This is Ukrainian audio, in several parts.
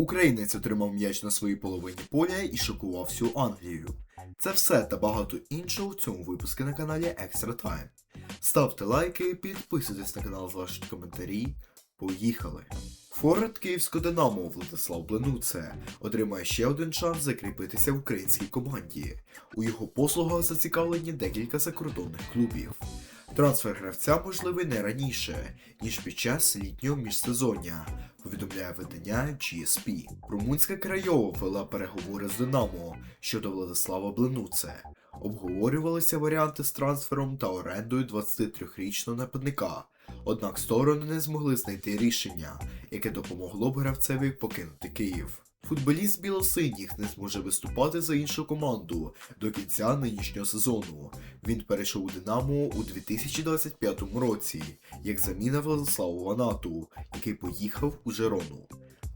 Українець отримав м'яч на своїй половині поля і шокував всю Англію. Це все та багато іншого в цьому випуску на каналі Extra Time. Ставте лайки, підписуйтесь на канал, залишіть коментарі. Поїхали! Форвард Київського Динамо Владислав Бленуце отримає ще один шанс закріпитися в українській команді. У його послугах зацікавлені декілька закордонних клубів. Трансфер гравця можливий не раніше, ніж під час літнього міжсезоння, повідомляє видання GSP. Румунська Крайова вела переговори з Динамо щодо Владислава Бленуце. Обговорювалися варіанти з трансфером та орендою 23-річного нападника. Однак сторони не змогли знайти рішення, яке допомогло б гравцеві покинути Київ. Футболіст білосиніх не зможе виступати за іншу команду до кінця нинішнього сезону. Він перейшов у Динамо у 2025 році, як заміна Владиславу Ванату, який поїхав у Жерону.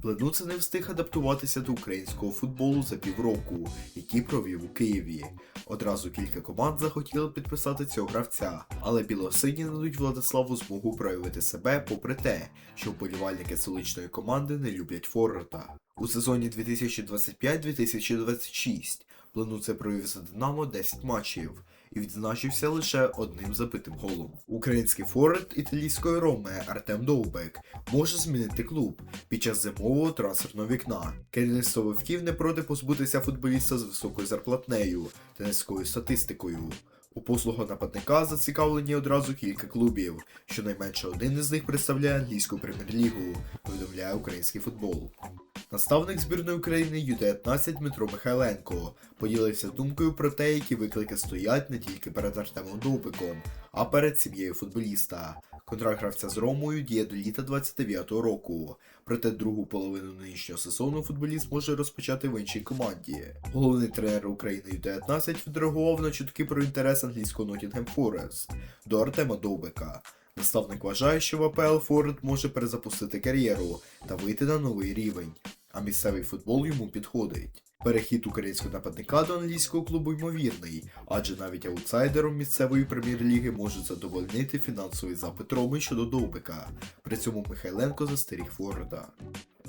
Бленуце не встиг адаптуватися до українського футболу за півроку, який провів у Києві. Одразу кілька команд захотіли підписати цього гравця, але білосині дадуть Владиславу змогу проявити себе, попри те, що вболівальники столичної команди не люблять Форварда. У сезоні 2025-2026 Бленуце провів за Динамо 10 матчів і відзначився лише одним забитим голом. Український форвард італійської Роми Артем Довбек може змінити клуб під час зимового трансферного вікна. Керівництво вивків не проти позбутися футболіста з високою зарплатнею та низькою статистикою. У послугу нападника зацікавлені одразу кілька клубів. Щонайменше один із них представляє англійську прем'єр-лігу, повідомляє український футбол. Наставник збірної України Ю-19 Дмитро Михайленко поділився думкою про те, які виклики стоять не тільки перед Артемом Довбиком, а перед сім'єю футболіста. Контракт гравця з Ромою діє до літа 29-го року. Проте другу половину нинішнього сезону футболіст може розпочати в іншій команді. Головний тренер України Ю-19 відреагував на чутки про інтерес англійського Nottingham Forest до Артема Довбика. Наставник вважає, що в АПЛ Форвард може перезапустити кар'єру та вийти на новий рівень, а місцевий футбол йому підходить. Перехід українського нападника до англійського клубу ймовірний, адже навіть аутсайдером місцевої прем'єр-ліги можуть задовольнити фінансовий запит Роми щодо Довбика. При цьому Михайленко застеріг Форварда.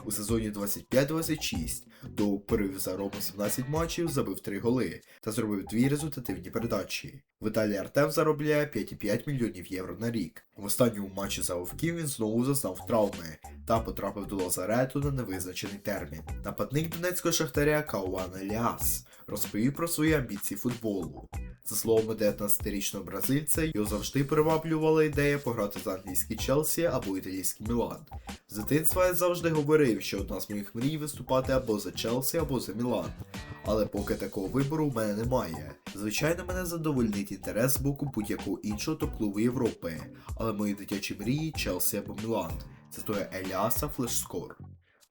У сезоні 25-26 Довбик перевів за Рому 17 матчів, забив 3 голи та зробив дві результативні передачі. В Італії Артем заробляє 5,5 мільйонів євро на рік. В останньому матчі за Овків він знову зазнав травми та потрапив до лазарету на невизначений термін. Нападник донецького шахтаря Кауан Еліас розповів про свої амбіції футболу. За словами 19-річного бразильця, його завжди приваблювала ідея пограти за англійський Челсі або італійський Мілан. З дитинства я завжди говорив, що одна з моїх мрій виступати або за Челсі, або за Мілан. Але поки такого вибору в мене немає. Звичайно, мене задовольнить інтерес з боку будь-якого іншого топ-клубу Європи, але мої дитячі мрії Челсі або Мілан. Цитує Еліаса Флешскор.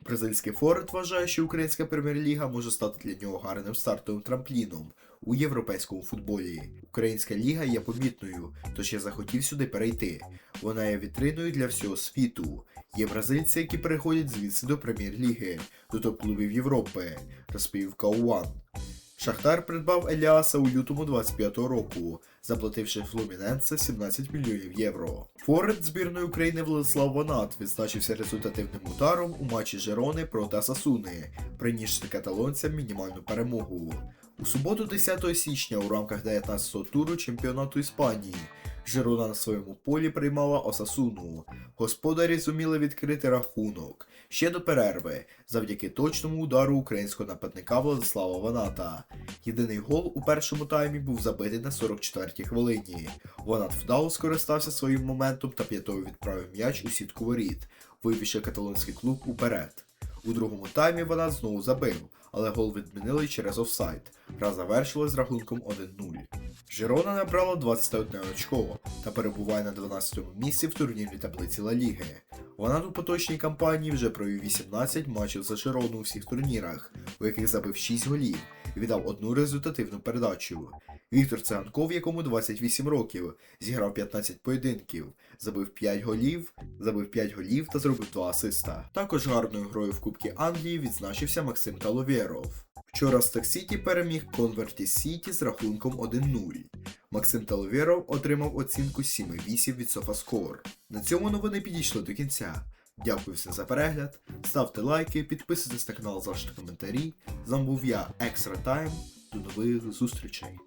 Бразильський Форд вважає, що українська прем'єр-ліга може стати для нього гарним стартовим трампліном у європейському футболі. Українська ліга є помітною, тож я захотів сюди перейти. Вона є вітриною для всього світу. Є бразильці, які переходять звідси до прем'єр-ліги, до топ-клубів Європи, розповів Кауан. Шахтар придбав Еліаса у лютому 25-го року, заплативши Флуміненце 17 мільйонів євро. Форвард збірної України Владислав Ванат відзначився результативним ударом у матчі Жерони проти Асасуни, принісши каталонцям мінімальну перемогу. У суботу, 10 січня, у рамках 19-го туру чемпіонату Іспанії, Жерона на своєму полі приймала Осасуну. Господарі зуміли відкрити рахунок ще до перерви, завдяки точному удару українського нападника Владислава Ваната. Єдиний гол у першому таймі був забитий на 44-й хвилині. Ванат вдало скористався своїм моментом та п'ятою відправив м'яч у сітку воріт, вивівши каталонський клуб уперед. У другому таймі вона знову забив, але гол відмінили через офсайд. Гра завершилась з рахунком 1-0. Жирона набрала 21 очко та перебуває на 12-му місці в турнірній таблиці Ла Ліги. Вона у поточній кампанії вже провів 18 матчів за Жирону у всіх турнірах, у яких забив 6 голів і віддав одну результативну передачу. Віктор Циганков, якому 28 років, зіграв 15 поєдинків, забив 5 голів, забив 5 голів та зробив 2 асиста. Також гарною грою в Кубці Англії відзначився Максим Таловєров. Вчора Сток Сіті переміг Конверті Сіті з рахунком 1-0. Максим Таловєров отримав оцінку 7,8 від SofaScore. На цьому новини підійшли до кінця. Дякую всім за перегляд. Ставте лайки, підписуйтесь на канал, залиште коментарі. З вами був я, Екстра Тайм. До нових зустрічей.